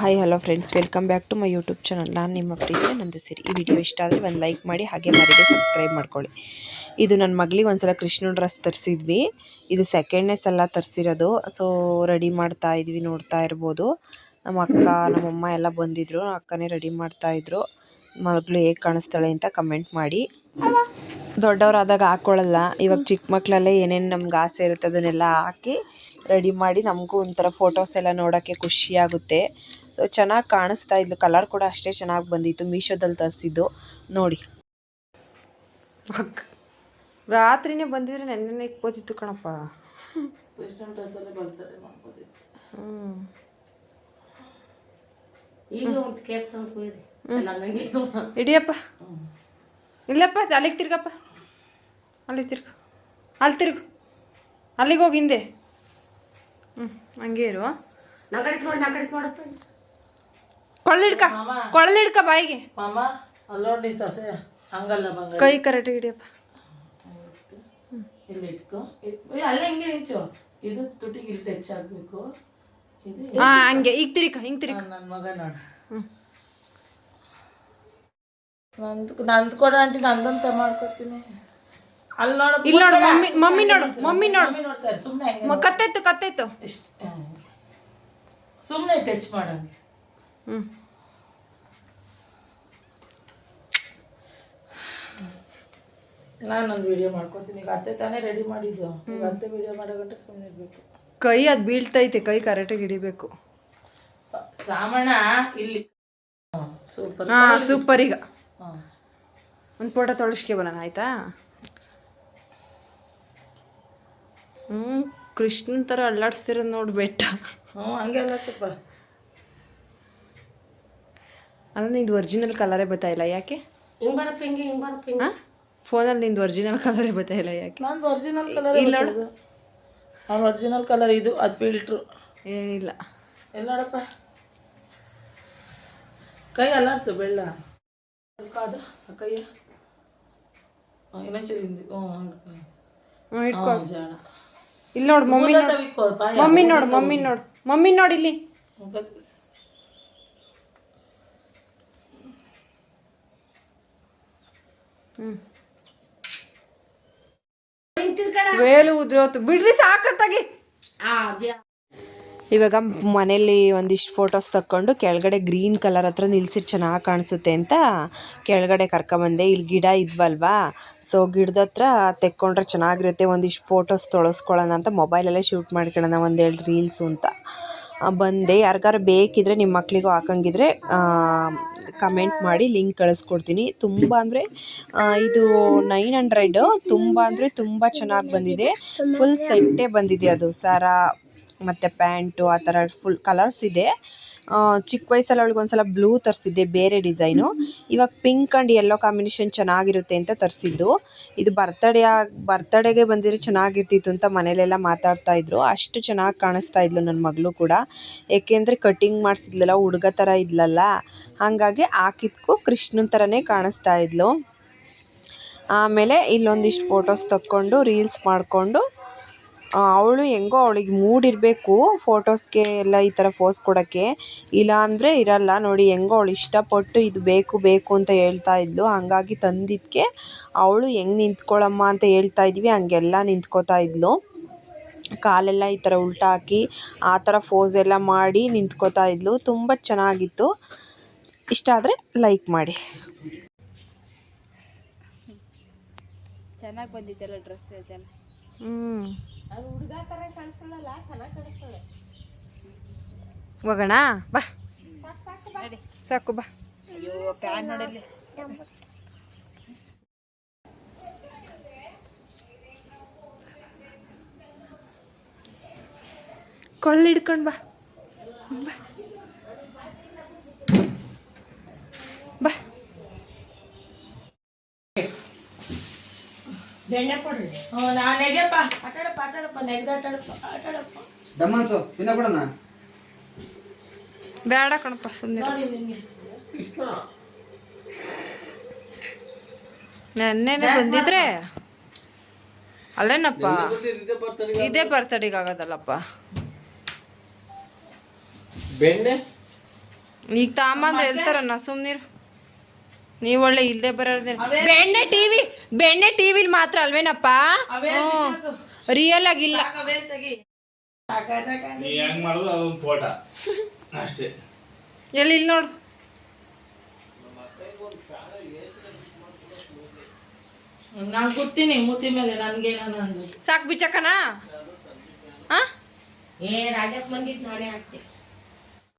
Hi hello friends welcome back to my YouTube channel ನಾನು ನಿಮ್ಮ ಪ್ರೀತಿ ನಂದು ಸೇರಿ ಈ ವಿಡಿಯೋ ಇಷ್ಟ ಆದರೆ ಒಂದು ಲೈಕ್ ಮಾಡಿ, ಹಾಗೆ ಮರಿಗೆ ಸಬ್ಸ್ಕ್ರೈಬ್ ಮಾಡ್ಕೊಳ್ಳಿ. ಇದು ನನ್ನ ಮಗಳಿಗೆ ಒಂದ್ಸಲ ಕೃಷ್ಣ ಡ್ರೆಸ್ ತರಿಸಿದ್ವಿ. ಇದು ಸೆಕೆಂಡ್ನೇ ಸಲ ತರಿಸಿರೋದು. ಸೊ ರೆಡಿ ಮಾಡ್ತಾ ಇದ್ವಿ, ನೋಡ್ತಾ ಇರ್ಬೋದು. ನಮ್ಮ ಅಕ್ಕ ನಮ್ಮಮ್ಮ ಎಲ್ಲ ಬಂದಿದ್ರು. ಅಕ್ಕನೇ ರೆಡಿ ಮಾಡ್ತಾಯಿದ್ರು ಮಗಳು ಹೇಗೆ ಕಾಣಿಸ್ತಾಳೆ ಅಂತ ಕಮೆಂಟ್ ಮಾಡಿ. ದೊಡ್ಡವರಾದಾಗ ಹಾಕ್ಕೊಳ್ಳಲ್ಲ ಇವಾಗ ಚಿಕ್ಕ ಮಕ್ಕಳಲ್ಲೇ ಏನೇನು ನಮ್ಗೆ ಆಸೆ ಇರುತ್ತೆ ಅದನ್ನೆಲ್ಲ ಹಾಕಿ ರೆಡಿ ಮಾಡಿ ನಮಗೂ ಒಂಥರ ಫೋಟೋಸ್ ಎಲ್ಲ ನೋಡೋಕ್ಕೆ ಖುಷಿಯಾಗುತ್ತೆ ಸೊ ಚೆನ್ನಾಗಿ ಕಾಣಿಸ್ತಾ ಇದ್ಲು. ಕಲರ್ ಕೂಡ ಅಷ್ಟೇ ಚೆನ್ನಾಗಿ ಬಂದಿತ್ತು. ಮೀಶೋದಲ್ಲಿ ತರಿಸಿದ್ದು. ನೋಡಿ. ರಾತ್ರಿನೇ ಬಂದಿದ್ರೆ ನೆನ್ನೆ ಇಕ್ಬೋದಿತ್ತು ಕಣಪ್ಪ. ಇಡಿಯಪ್ಪ. ಇಲ್ಲಪ್ಪ ಅಲ್ಲಿಗೆ ತಿರ್ಗಪ್ಪ. ಅಲ್ಲಿಗೆ ತಿರ್ಗ. ಅಲ್ಲಿ ತಿರ್ಗು. ಅಲ್ಲಿಗೆ ಹೋಗಿ ಹಿಂದೆ. ಹ್ಞೂ ಹಂಗೆ ಇರು. ನಾ ನೋಡಿ ನಾ ನೋಡಪ್ಪ. ಕೊಳಲಿಡ್ಕ ಕೊಳಲಿಡ್ಕ ಬಾಯಿಗೆ. ಮಾಮ ಅಲ್ಲೋಡಿ ಸೊಸೆ ಹಂಗಲ್ಲ ಬಂಗ ಕೈ ಕರೆಕ್ಟಾಗಿ ಹಿಡಿಯಪ್ಪ. ಇಲ್ಲಿ ಇಟ್ಕೊ ಅಲ್ಲೇ ಹಿಂಗೆ ನಿಂಚು ಇದು ತುಟಿಗೆ ಇಲ್ಲಿ ಟಚ್ ಆಗಬೇಕು. ಇದು ಹಾಂ ಹಂಗೆ ಈಗ ತಿರಿಕ ಹಿಂಗೆ ತಿರಿಕ. ನನ್ನ ಮಗ ನೋಡು. ನಂದು ನಂದು ಕೊಡ ಆಂಟಿ ನಂದಂತ ಮಾಡ್ಕೊತೀನಿ ಅಲ್ಲಿ ನೋಡು ಇಲ್ಲಿ ನೋಡು ಮಮ್ಮಿ ಮಮ್ಮಿ ನೋಡು ಮಮ್ಮಿ ನೋಡು. ಮಮ್ಮಿ ನೋಡ್ತಾರೆ ಸುಮ್ಮನೆ ಕತ್ತೈತು ಇಷ್ಟು ಸುಮ್ಮನೆ ಟಚ್ ಮಾಡಂಗೆ. ಹ್ಞೂ ನಾನೊಂದು ವಿಡಿಯೋ ಮಾಡ್ಕೊತೀನಿ. ಈಗ ಅತ್ತೆ ತಾನೇ ರೆಡಿ ಮಾಡಿದ್ದು. ಈಗ ಅತ್ತೆ ವಿಡಿಯೋ ಮಾಡೋ ಗಂಟೆ ಸುಮ್ಮನೆ ಇರಬೇಕು. ಕೈ ಅದು ಬೀಳ್ತೈತೆ ಕೈ ಕರೆಕ್ಟಾಗಿ ಹಿಡಿಬೇಕು. ಸಾಮಣ್ಣ ಇಲ್ಲಿ. ಸೂಪರ್ ಹಾಂ ಸೂಪರ್ ಈಗ. ಒಂದು ಫೋಟೋ ತೊಳಸ್ಕೆ ಬರೋಣ ಆಯ್ತಾ? ಹ್ಞೂ ಕೃಷ್ಣನ್ ಥರ ಅಲ್ಲಾಡಿಸ್ತಿರೋದು ನೋಡಿ ಬೆಟ್ಟ. ಹ್ಞೂ ಹಂಗೆಲ್ಲ ಸ್ವಲ್ಪ ಅಲ್ಲ ನಿಂದು ಒರಿಜಿನಲ್ ಕಲರೇ ಬರ್ತಾಯಿಲ್ಲ ಯಾಕೆ? ಹಿಂಗೆ ಬರಪ್ಪ ಹಿಂಗೆ ಹಿಂಗೆ ಬರಪ್ಪ ಹಿಂಗೆ. ಹಾಂ ಫೋನಲ್ಲಿ ನಿಂದು ಒರಿಜಿನಲ್ ಕಲರೇ ಬರ್ತಾಯಿಲ್ಲ ಯಾಕೆ? ನಂದು ಒರಿಜಿನಲ್ ಕಲರ್ ಅವ್ನು ಒರಿಜಿನಲ್ ಕಲರ್ ಇದು ಅದು ಫಿಲ್ಟ್ರು ಏನಿಲ್ಲ. ಎಲ್ಲ ನೋಡಪ್ಪ? ಕೈ ಅಲ್ಲಾಡ್ಸು ಬೆಳ್ಳ. ಕಾದು ಕೈಯ. ಹಾಂ ಇನ್ನೊಂಚೂರು ಹಿಂದೆ. ಹ್ಞೂ ಹ್ಞೂ ಇಟ್ಕೊ. ಹಾಂ ಜಾಣ. ಇಲ್ಲಿ ನೋಡು ಮಮ್ಮಿ ನೋಡು. ಮಮ್ಮಿ ನೋಡು ಮಮ್ಮಿ ನೋಡು. ಮಮ್ಮಿ ನೋಡಿ ಇಲ್ಲಿ. ವೇಲು ಉದ್ರೋತು ಬಿಡ್ರಿ ಸಾಕತ್ತಾಗಿ. ಇವಾಗ ಮನೇಲಿ ಒಂದಿಷ್ಟು ಫೋಟೋಸ್ ತಕ್ಕೊಂಡು ಕೆಳಗಡೆ ಗ್ರೀನ್ ಕಲರ್ ಹತ್ರ ನಿಲ್ಸಿರ್ ಚೆನ್ನಾಗಿ ಕಾಣಿಸುತ್ತೆ ಅಂತ ಕೆಳಗಡೆ ಕರ್ಕೊಂಬಂದೆ. ಇಲ್ಲಿ ಗಿಡ ಇದ್ವಲ್ವಾ? ಸೊ ಗಿಡದ ಹತ್ರ ತೆಕ್ಕೊಂಡ್ರೆ ಚೆನ್ನಾಗಿರುತ್ತೆ. ಒಂದಿಷ್ಟು ಫೋಟೋಸ್ ತೊಳಸ್ಕೊಳ್ಳೋಣ ಅಂತ ಮೊಬೈಲಲ್ಲೇ ಶೂಟ್ ಮಾಡ್ಕೊಳ್ಳೋಣ ಒಂದೆರಡು ರೀಲ್ಸು ಅಂತ. ಬಂದೆ. ಯಾರಿಗಾರು ಬೇಕಿದ್ರೆ ನಿಮ್ಮ ಮಕ್ಕಳಿಗೂ ಹಾಕಂಗಿದ್ರೆ ಕಮೆಂಟ್ ಮಾಡಿ ಲಿಂಕ್ ಕಳಿಸ್ಕೊಡ್ತೀನಿ. ತುಂಬ ಅಂದರೆ ಇದು ನೈನ್ ಹಂಡ್ರೆಡ್ ತುಂಬ ಅಂದರೆ ತುಂಬ ಚೆನ್ನಾಗಿ ಬಂದಿದೆ. ಫುಲ್ ಸೆಟ್ಟೇ ಬಂದಿದೆ ಅದು. ಸರ ಮತ್ತು ಪ್ಯಾಂಟು ಆ ಥರ ಫುಲ್ ಕಲರ್ಸ್ ಇದೆ. ಚಿಕ್ಕ ವಯಸ್ಸಲ್ಲಿ ಅವಳಿಗೆ ಒಂದ್ಸಲ ಬ್ಲೂ ತರಿಸಿದ್ದೆ, ಬೇರೆ ಡಿಸೈನು. ಇವಾಗ ಪಿಂಕ್ ಆ್ಯಂಡ್ ಯೆಲ್ಲೋ ಕಾಂಬಿನೇಷನ್ ಚೆನ್ನಾಗಿರುತ್ತೆ ಅಂತ ತರಿಸಿದ್ದು. ಇದು ಬರ್ತಡೇ ಬರ್ತಡೇಗೆ ಬಂದಿದ್ರೆ ಚೆನ್ನಾಗಿರ್ತಿತ್ತು ಅಂತ ಮನೇಲೆಲ್ಲ ಮಾತಾಡ್ತಾ ಇದ್ರು. ಅಷ್ಟು ಚೆನ್ನಾಗಿ ಕಾಣಿಸ್ತಾ ಇದ್ಲು ನನ್ನ ಮಗಳು ಕೂಡ. ಏಕೆಂದರೆ ಕಟ್ಟಿಂಗ್ ಮಾಡಿಸಿದ್ಲಲ್ಲ, ಹುಡುಗ ಥರ ಇದ್ಲಲ್ಲ. ಹಾಗಾಗಿ ಹಾಕಿದ್ಕು ಕೃಷ್ಣನ ಥರನೇ ಕಾಣಿಸ್ತಾ ಇದ್ಲು. ಆಮೇಲೆ ಇಲ್ಲೊಂದಿಷ್ಟು ಫೋಟೋಸ್ ತಕ್ಕೊಂಡು ರೀಲ್ಸ್ ಮಾಡಿಕೊಂಡು ಅವಳು ಹೆಂಗೋ ಅವಳಿಗೆ ಮೂಡ್ ಇರಬೇಕು ಫೋಟೋಸ್ಗೆ ಎಲ್ಲ ಈ ಥರ ಫೋಸ್ ಕೊಡೋಕ್ಕೆ. ಇಲ್ಲ ಅಂದರೆ ಇರಲ್ಲ, ನೋಡಿ ಹೆಂಗೋ ಅವಳು ಇಷ್ಟಪಟ್ಟು ಇದು ಬೇಕು ಬೇಕು ಅಂತ ಹೇಳ್ತಾ ಇದ್ಲು. ಹಾಗಾಗಿ ತಂದಿದ್ದಕ್ಕೆ ಅವಳು ಹೆಂಗೆ ನಿಂತ್ಕೊಳ್ಳಮ್ಮ ಅಂತ ಹೇಳ್ತಾ ಇದ್ವಿ, ಹಂಗೆಲ್ಲ ನಿಂತ್ಕೋತಾ ಇದ್ಲು. ಕಾಲೆಲ್ಲ ಈ ಥರ ಉಲ್ಟಾ ಹಾಕಿ, ಆ ಥರ ಫೋಸ್ ಎಲ್ಲ ಮಾಡಿ ನಿಂತ್ಕೋತಾ ಇದ್ಲು. ತುಂಬ ಚೆನ್ನಾಗಿತ್ತು. ಇಷ್ಟ ಆದರೆ ಲೈಕ್ ಮಾಡಿ. ಚೆನ್ನಾಗಿ ಬಂದಿದ್ದೆಲ್ಲ ಡ್ರೆಸ್ ಇದೆಲ್ಲ ಅದು ಹುಡುಗ ಥರ ಕಾಣಿಸ್ತಾಳಲ್ಲ ಚೆನ್ನಾಗಿ ಕಾಣಿಸ್ತಾಳೆ. ಹೋಗೋಣ? ಬಾ. ಸಾಕು ಬಾ. ಪ್ಯಾನ್ ನೋಡಲ್ಲಿ. ಕೊಳ್ಳಿ ಹಿಡ್ಕೊಂಡು ಬಾ. ಬಾ. ಬೆಣ್ಣೆ ಕೊಡ್ರಿ. ಹ್ಞೂ ನಾನು ನೆಗೆಯಪ್ಪ ಆಟಾಡಪ್ಪ ಆಟಾಡಪ್ಪ ನೆಗ್ದು ಆಟಾಡಪ್ಪ ಆಟಾಡಪ್ಪ. ದಮ್ಮನ್ಸು ಇನ್ನ ಕೊಡೋಣ ಬೇಡ ಕಣಪ್ಪ ಸುಮ್ಮನೆ ನೋಡಿ ನೆನ್ನೆನೆ ಬಂದಿದ್ರೆ? ಅಲ್ಲೇನಪ್ಪ? ಇದೇ ಬರ್ತಡೆಗೆ ಆಗೋದಲ್ಲಪ್ಪ. ಬೆಣ್ಣೆ? ಈಗ ತಾಮಂದ್ರೆ ಹೇಳ್ತಾರಣ್ಣ ಸುಮ್ನಿರು. ನೀವು ಒಳ್ಳೆ ಇಲ್ದೆ ಬರೋದೇ ಬೆಣ್ಣೆ ಟಿವಿ ಬೆಣ್ಣೆ ಟಿವಿ ಮಾತ್ರ ಅಲ್ವೇನಪ್ಪ? ರಿಯಲ್ ಆಗಿಲ್ಲ. ಅಷ್ಟೇ. ಎಲ್ಲಿ ಇಲ್ಲಿ ನೋಡು. ನಾನು ಮೂತಿ ಮೇಲೆ ಸಾಕು ಬಿಚ್ಚಕ್ಕನಾ? ಹಾ? ಏ ರಾಜಪ್ಪ ಬಂದಿದ್ ನಾನೇ ಹಾಕ್ತೆ